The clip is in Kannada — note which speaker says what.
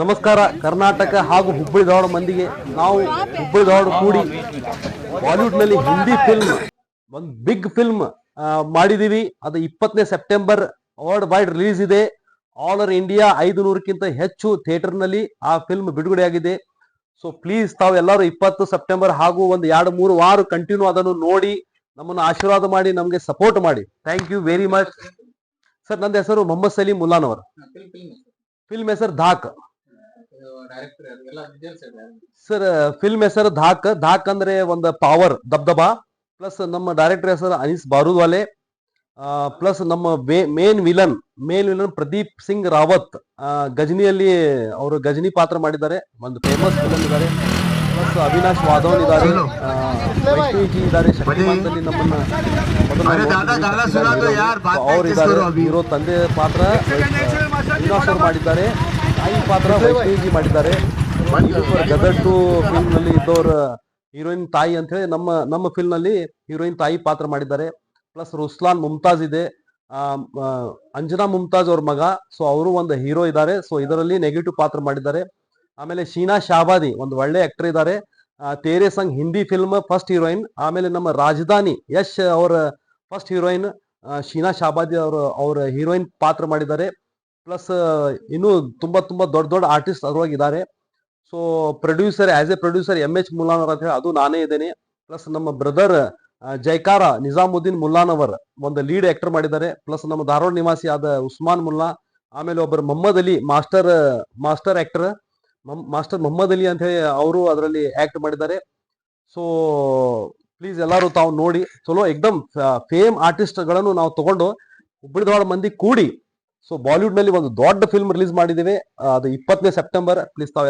Speaker 1: ನಮಸ್ಕಾರ. ಕರ್ನಾಟಕ ಹಾಗೂ ಹುಬ್ಬಳ್ಳಿ ಧಾರವಾಡ ಮಂದಿಗೆ ನಾವು ಹುಬ್ಬಳ್ಳಿ ಧಾರವಾಡ ಕೂಡಿ ಬಾಲಿವುಡ್ನಲ್ಲಿ ಹಿಂದಿ ಫಿಲ್ಮ್ ಒಂದು ಬಿಗ್ ಫಿಲ್ಮ್ ಮಾಡಿದೀವಿ. ಅದು ಇಪ್ಪತ್ತನೇ ಸೆಪ್ಟೆಂಬರ್ ವರ್ಲ್ಡ್ ವೈಡ್ ರಿಲೀಸ್ ಇದೆ. ಆಲ್ ಓವರ್ ಇಂಡಿಯಾ ಐದು ನೂರಕ್ಕಿಂತ ಹೆಚ್ಚು ಥಿಯೇಟರ್ನಲ್ಲಿ ಆ ಫಿಲ್ಮ್ ಬಿಡುಗಡೆಯಾಗಿದೆ ಸೊ ಪ್ಲೀಸ್ ತಾವು ಎಲ್ಲರೂ ಇಪ್ಪತ್ತು ಸೆಪ್ಟೆಂಬರ್ ಹಾಗೂ ಒಂದು ಎರಡು ಮೂರು ವಾರ ಕಂಟಿನ್ಯೂ ಅದನ್ನು ನೋಡಿ, ನಮ್ಮನ್ನು ಆಶೀರ್ವಾದ ಮಾಡಿ, ನಮಗೆ ಸಪೋರ್ಟ್ ಮಾಡಿ. Thank you very much sir ನನ್ನ ಹೆಸರು ಮೊಹಮ್ಮದ್ ಸಲೀಂ ಮುಲ್ಲಾನ್ ಅವರು ಫಿಲ್ಮ್ ಹೆಸರು. ಧಾಕ್. ಸರ್ ಫಿಲ್ಮ್ ಹೆಸರು ಧಾಕ್. ಧಾಕ್ ಅಂದ್ರೆ ಒಂದು ಪವರ್ ದಬ್ದಬಾ ಪ್ಲಸ್ ನಮ್ಮ ಡೈರೆಕ್ಟರ್ ಹೆಸರು ಅನೀಸ್ ಬಾರೂದ್ವಾಲೆ. ಪ್ಲಸ್ ನಮ್ಮ main villain main villain Pradeep Singh Rawat. ಗಜನಿಯಲ್ಲಿ ಅವರು ಗಜನಿ ಪಾತ್ರ ಮಾಡಿದ್ದಾರೆ. ಒಂದು ಫೇಮಸ್ ಫಿಲಮ್ ಇದ್ದಾರೆ. ಪ್ಲಸ್ ಅವಿನಾಶ್ ವಾಧವನ್ ಇದ್ದಾರೆ. ಆ, ವೈಷ್ಣವಿ ಇದ್ದಾರೆ. ಶಕ್ತಿಮಾನ್ದಲ್ಲಿ ನಮ್ಮನ್ನ ಅವ್ರು ಇದ್ದಾರೆ. ಹೀರೋ ತಂದೆ ಪಾತ್ರ ಅವಿನಾಶ್ ಅವರು ಮಾಡಿದ್ದಾರೆ. ತಾಯಿ ಪಾತ್ರ ವೈಷ್ಣವಿಜಿ ಮಾಡಿದ್ದಾರೆ. ಗದರ್ ಟು ಫಿಲ್ಮ್ನಲ್ಲಿ ಇದ್ದವ್ರ ಹೀರೋಯಿನ್ ತಾಯಿ ಅಂತ ಹೇಳಿ ನಮ್ಮ ನಮ್ಮ ಫಿಲ್ಮ್ನಲ್ಲಿ ಹೀರೋಯಿನ್ ತಾಯಿ ಪಾತ್ರ ಮಾಡಿದ್ದಾರೆ. ಪ್ಲಸ್ ರುಸ್ಲಾನ್ ಮುಮ್ತಾಜ್ ಇದೆ. ಅಂಜನಾ ಮುಮ್ತಾಜ್ ಅವ್ರ ಮಗ. ಸೊ ಅವರು ಒಂದು ಹೀರೋ ಇದ್ದಾರೆ. ಸೊ ಇದರಲ್ಲಿ ನೆಗೆಟಿವ್ ಪಾತ್ರ ಮಾಡಿದ್ದಾರೆ. ಆಮೇಲೆ ಶೀನಾ ಶಾಬಾದಿ ಒಂದು ಒಳ್ಳೆ ಆಕ್ಟರ್ ಇದ್ದಾರೆ. Tere Sang Hindi film first heroine ಆಮೇಲೆ ನಮ್ಮ ರಾಜಧಾನಿ, ಯಶ್ ಅವರ ಫಸ್ಟ್ ಹೀರೋಯಿನ್ ಶೀನಾ ಶಾಬಾದಿ ಅವರು, ಅವರ ಹೀರೋಯಿನ್ ಪಾತ್ರ ಮಾಡಿದ್ದಾರೆ. ಪ್ಲಸ್ ಇನ್ನೂ ತುಂಬಾ ತುಂಬಾ ದೊಡ್ಡ ದೊಡ್ಡ artist ಅದರೊಳಗಿದ್ದಾರೆ so producer as a producer M H ಮುಲಾನರ್ ಅಂತ ಹೇಳಿ, ಅದು ನಾನೇ ಇದ್ದೇನೆ. ಪ್ಲಸ್ ನಮ್ಮ ಬ್ರದರ್ ಜೈಕಾರ ನಿಜಾಮುದ್ದೀನ್ ಮುಲ್ಲಾನವರ್ ಒಂದು ಲೀಡ್ ಆಕ್ಟರ್ ಮಾಡಿದ್ದಾರೆ. ಪ್ಲಸ್ ನಮ್ಮ ಧಾರವಾಡ ನಿವಾಸಿ ಆದ ಉಸ್ಮಾನ್ ಮುಲ್ಲಾ, ಆಮೇಲೆ ಒಬ್ಬರು Mohammed Ali master master actor master Mohammed Ali ಅಂತ ಹೇಳಿ ಅವರು ಅದರಲ್ಲಿ ಆಕ್ಟ್ ಮಾಡಿದ್ದಾರೆ. ಸೊ ಪ್ಲೀಸ್ ಎಲ್ಲರೂ ತಾವು ನೋಡಿ. ಚಲೋ ಎಕ್ದಮ್ ಫೇಮ್ ಆರ್ಟಿಸ್ಟ್ಗಳನ್ನು ನಾವು ತಗೊಂಡು ಹುಬ್ಬಳ್ಳಿ ಧಾರವಾಡ ಮಂದಿ ಕೂಡಿ. ಸೊ ಬಾಲಿವುಡ್ನಲ್ಲಿ ಒಂದು ದೊಡ್ಡ ಫಿಲ್ಮ್ ರಿಲೀಸ್ ಮಾಡಿದ್ದೇವೆ. ಅದು ಇಪ್ಪತ್ತನೇ ಸೆಪ್ಟೆಂಬರ್ ಪ್ಲೀಸ್ ತಾವೆಲ್ಲ